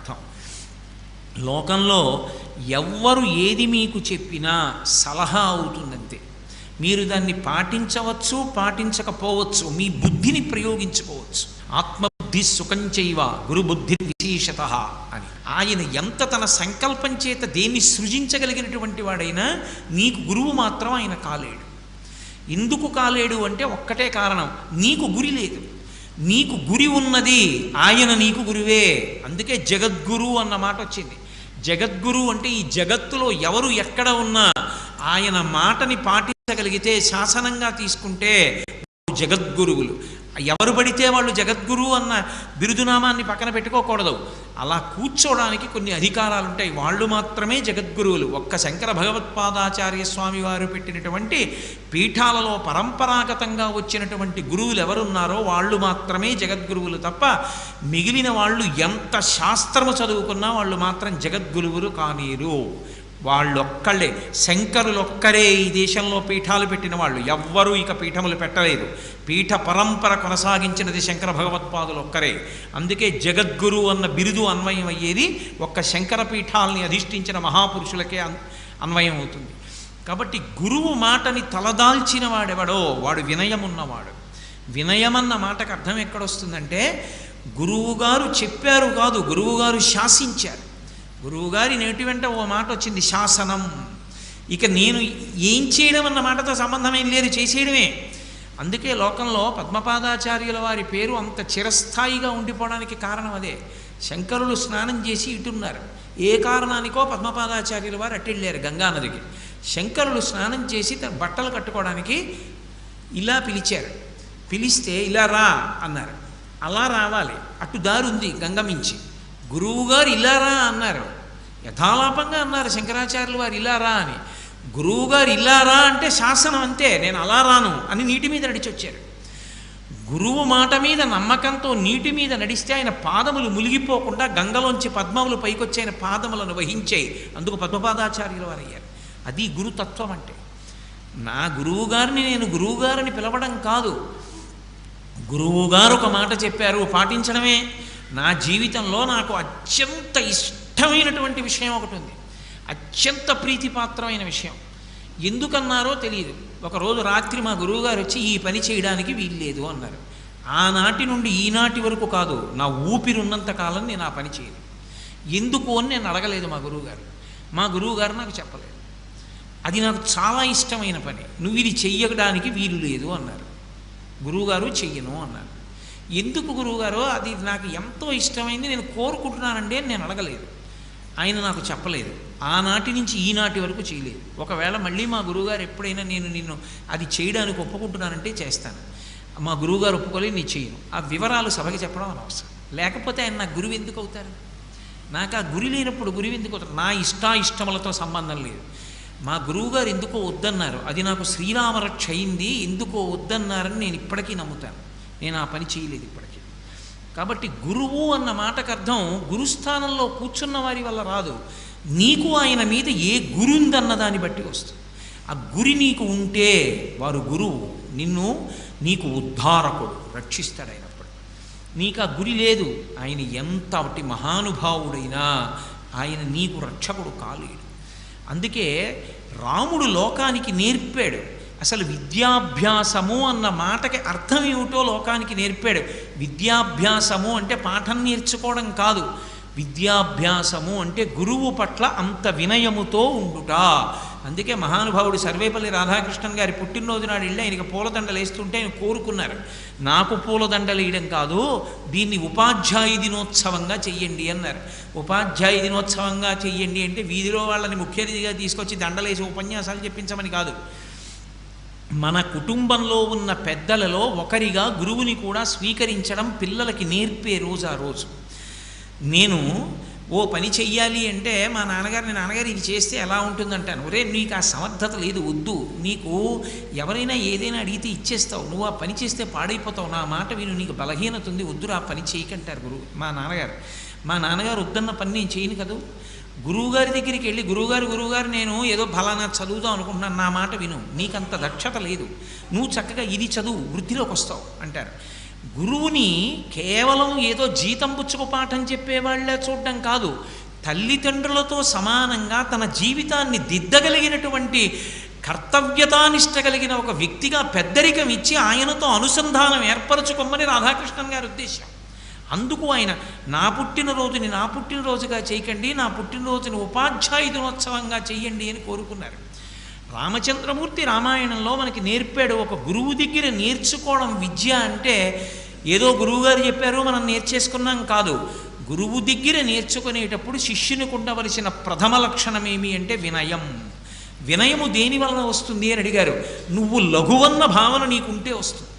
అర్థం. లోకంలో ఎవ్వరు ఏది మీకు చెప్పినా సలహా అవుతుందంతే. మీరు దాన్ని పాటించవచ్చు పాటించకపోవచ్చు మీ బుద్ధిని ప్రయోగించుకోవచ్చు. ఆత్మబుద్ధి సుఖంచైవ గురుబుద్ధి విశేషత అని. ఆయన ఎంత తన సంకల్పం చేత దేన్ని సృజించగలిగినటువంటి వాడైనా నీకు గురువు మాత్రం ఆయన కాలేడు. ఎందుకు కాలేడు అంటే ఒక్కటే కారణం నీకు గురి లేదు. నీకు గురి ఉన్నది ఆయన నీకు గురువే. అందుకే జగద్గురు అన్న మాట వచ్చింది. జగద్గురు అంటే ఈ జగత్తులో ఎవరు ఎక్కడ ఉన్నా ఆయన మాటని పాటించగలిగితే శాసనంగా తీసుకుంటే జగద్గురువులు. ఎవరు పడితే వాళ్ళు జగద్గురువు అన్న బిరుదునామాన్ని పక్కన పెట్టుకోకూడదు. అలా కూర్చోవడానికి కొన్ని అధికారాలు ఉంటాయి వాళ్ళు మాత్రమే జగద్గురువులు. ఒక్క శంకర భగవత్పాదాచార్య స్వామి వారు పెట్టినటువంటి పీఠాలలో పరంపరాగతంగా వచ్చినటువంటి గురువులు ఎవరున్నారో వాళ్ళు మాత్రమే జగద్గురువులు తప్ప మిగిలిన వాళ్ళు ఎంత శాస్త్రము చదువుకున్నా వాళ్ళు మాత్రం జగద్గురువులు కానీరు. వాళ్ళొక్కళ్ళే. శంకరులొక్కరే ఈ దేశంలో పీఠాలు పెట్టిన వాళ్ళు. ఎవ్వరూ ఇక పీఠములు పెట్టలేదు. పీఠ పరంపర కొనసాగించినది శంకర భగవత్పాదులు ఒక్కరే అందుకే జగద్గురు అన్న బిరుదు అన్వయం అయ్యేది ఒక్క శంకర పీఠాలని అధిష్ఠించిన మహాపురుషులకే అన్- అన్వయం అవుతుంది. కాబట్టి గురువు మాటని తలదాల్చిన వాడెవడో వాడు వినయమున్నవాడు. వినయమన్న మాటకు అర్థం ఎక్కడొస్తుందంటే గురువుగారు చెప్పారు కాదు గురువుగారు శాసించారు. గురువుగారి నేటి వెంట ఓ మాట వచ్చింది శాసనం. ఇక నేను ఏం చేయడం అన్న మాటతో సంబంధం ఏం లేదు చేసేయడమే. అందుకే లోకంలో పద్మపాదాచార్యుల వారి పేరు అంత చిరస్థాయిగా ఉండిపోవడానికి కారణం అదే. శంకరులు స్నానం చేసి ఇటున్నారు. ఏ కారణానికో పద్మపాదాచార్యుల వారు అట్టెళ్ళారు గంగానదికి. శంకరులు స్నానం చేసి తన బట్టలు కట్టుకోవడానికి ఇలా పిలిచారు. పిలిస్తే ఇలా రా అన్నారు. అలా రావాలి. అటు దారుంది గంగమించి గురువుగారు ఇలా అన్నారు. యథాలాపంగా అన్నారు శంకరాచార్యులు వారు ఇల్లారా అని. గురువుగారు ఇలా అంటే శాసనం అంతే నేను అలా రాను అని నీటి మీద నడిచొచ్చారు. గురువు మాట మీద నమ్మకంతో నీటి మీద నడిస్తే ఆయన పాదములు మునిగిపోకుండా గంగలోంచి పద్మములు పైకొచ్చి ఆయన పాదములను వహించాయి. అందుకు పద్మపాదాచార్యుల వారు అయ్యారు అది గురుతత్వం అంటే. నా గురువుగారిని నేను గురువుగారిని పిలవడం కాదు. గురువుగారు ఒక మాట చెప్పారు పాటించడమే. నా జీవితంలో నాకు అత్యంత ఇష్టమైనటువంటి విషయం ఒకటి ఉంది. అత్యంత ప్రీతిపాత్రమైన విషయం. ఎందుకన్నారో తెలియదు. ఒకరోజు రాత్రి మా గురువుగారు వచ్చి ఈ పని చేయడానికి వీల్లేదు అన్నారు. ఆనాటి నుండి ఈనాటి వరకు కాదు నా ఊపిరి ఉన్నంత కాలం నేను ఆ పని చేయను ఎందుకు అని నేను అడగలేదు మా గురువుగారు. మా గురువుగారు నాకు చెప్పలేదు. అది నాకు చాలా ఇష్టమైన పని. నువ్వు ఇది చెయ్యడానికి వీలు లేదు అన్నారు. గురువుగారు చెయ్యను అన్నారు. ఎందుకు గురువుగారో అది నాకు ఎంతో ఇష్టమైంది నేను కోరుకుంటున్నానండి అని నేను అడగలేదు. ఆయన నాకు చెప్పలేదు. ఆనాటి నుంచి ఈనాటి వరకు చేయలేదు. ఒకవేళ మళ్ళీ మా గురువుగారు ఎప్పుడైనా నేను నిన్ను అది చేయడానికి ఒప్పుకుంటున్నానంటే చేస్తాను. మా గురువుగారు ఒప్పుకోలేదు నేను చేయను. ఆ వివరాలు సభకి చెప్పడం అనవసరం. లేకపోతే ఆయన నా గురువు ఎందుకు అవుతారు? నాకు ఆ గురి లేనప్పుడు గురువు ఎందుకు అవుతారు? నా ఇష్టాయిష్టములతో సంబంధం లేదు. మా గురువుగారు ఎందుకో వద్దన్నారు. అది నాకు శ్రీరామరక్ష అయింది ఎందుకో వద్దన్నారని నేను ఇప్పటికీ నమ్ముతాను. నేను ఆ పని చేయలేదు ఇప్పటికీ. కాబట్టి గురువు అన్న మాటకు అర్థం గురుస్థానంలో కూర్చున్న వారి వల్ల రాదు. నీకు ఆయన మీద ఏ గురు ఉందన్న దాన్ని బట్టి వస్తుంది. ఆ గురి నీకు ఉంటే వారు గురువు. నిన్ను నీకు ఉద్ధారకుడు రక్షిస్తాడు అయినప్పుడు. నీకు ఆ గురి లేదు. ఆయన ఎంతటి మహానుభావుడైనా ఆయన నీకు రక్షకుడు కాలేడు. అందుకే రాముడు లోకానికి నేర్పాడు. అసలు విద్యాభ్యాసము అన్న మాటకి అర్థం ఏమిటో లోకానికి నేర్పాడు. విద్యాభ్యాసము అంటే పాఠం నేర్చుకోవడం కాదు. విద్యాభ్యాసము అంటే గురువు పట్ల అంత వినయముతో ఉండుట. అందుకే మహానుభావుడు సర్వేపల్లి రాధాకృష్ణన్ గారి పుట్టినరోజు నాడు వెళ్ళి ఆయనకి పూలదండలు వేస్తుంటే ఆయన కోరుకున్నారు. నాకు పూలదండలు వేయడం కాదు దీన్ని ఉపాధ్యాయ దినోత్సవంగా చెయ్యండి అన్నారు. ఉపాధ్యాయ దినోత్సవంగా చెయ్యండి అంటే వీధిలో వాళ్ళని ముఖ్య అతిథిగా తీసుకొచ్చి దండలేసి ఉపన్యాసాలు చెప్పించమని కాదు. మన కుటుంబంలో ఉన్న పెద్దలలో ఒకరిగా గురువుని కూడా స్వీకరించడం పిల్లలకి నేర్పే రోజు ఆ రోజు. నేను ఓ పని చెయ్యాలి అంటే మా నాన్నగారిని నాన్నగారు ఇది చేస్తే ఎలా ఉంటుందంటాను. ఒరే నీకు ఆ సమర్థత లేదు వద్దు. నీకు ఎవరైనా ఏదైనా అడిగితే ఇచ్చేస్తావు. నువ్వు ఆ పని చేస్తే పాడైపోతావు. నా మాట విను. నీకు బలహీనత ఉంది. వద్దురా ఆ పని చేయకంటారు గురువు. మా నాన్నగారు. మా నాన్నగారు వద్దన్న పని నేను చేయను కదా? గురువుగారి దగ్గరికి వెళ్ళి గురువుగారు గురువుగారు నేను ఏదో ఫలానా చదువుదాం అనుకుంటున్నాను నా మాట విను నీకంత దక్షత లేదు నువ్వు చక్కగా ఇది చదువు వృద్ధిలోకి వస్తావు అంటారు. గురువుని కేవలం ఏదో జీతం పుచ్చుకు పాఠం చెప్పేవాళ్ళే చూడడం కాదు తల్లిదండ్రులతో సమానంగా తన జీవితాన్ని దిద్దగలిగినటువంటి కర్తవ్యతానిష్ట కలిగిన ఒక వ్యక్తిగా పెద్దరికం ఇచ్చి ఆయనతో అనుసంధానం ఏర్పరచుకోమని రాధాకృష్ణన్ గారి ఉద్దేశం అందుకు ఆయన నా పుట్టినరోజుని నా పుట్టినరోజుగా చేయకండి నా పుట్టినరోజుని ఉపాధ్యాయ దినోత్సవంగా చెయ్యండి అని కోరుకున్నారు. రామచంద్రమూర్తి రామాయణంలో మనకి నేర్పాడు ఒక గురువు దగ్గర నేర్చుకోవడం విద్య అంటే ఏదో గురువుగారు చెప్పారు మనం నేర్చేసుకున్నాం కాదు. గురువు దగ్గర నేర్చుకునేటప్పుడు శిష్యునికి ఉండవలసిన ప్రథమ లక్షణం ఏమి అంటే వినయం. వినయము దేని వలన వస్తుంది అని అడిగారు. నువ్వు లఘువన్న భావన నీకుంటే వస్తుంది.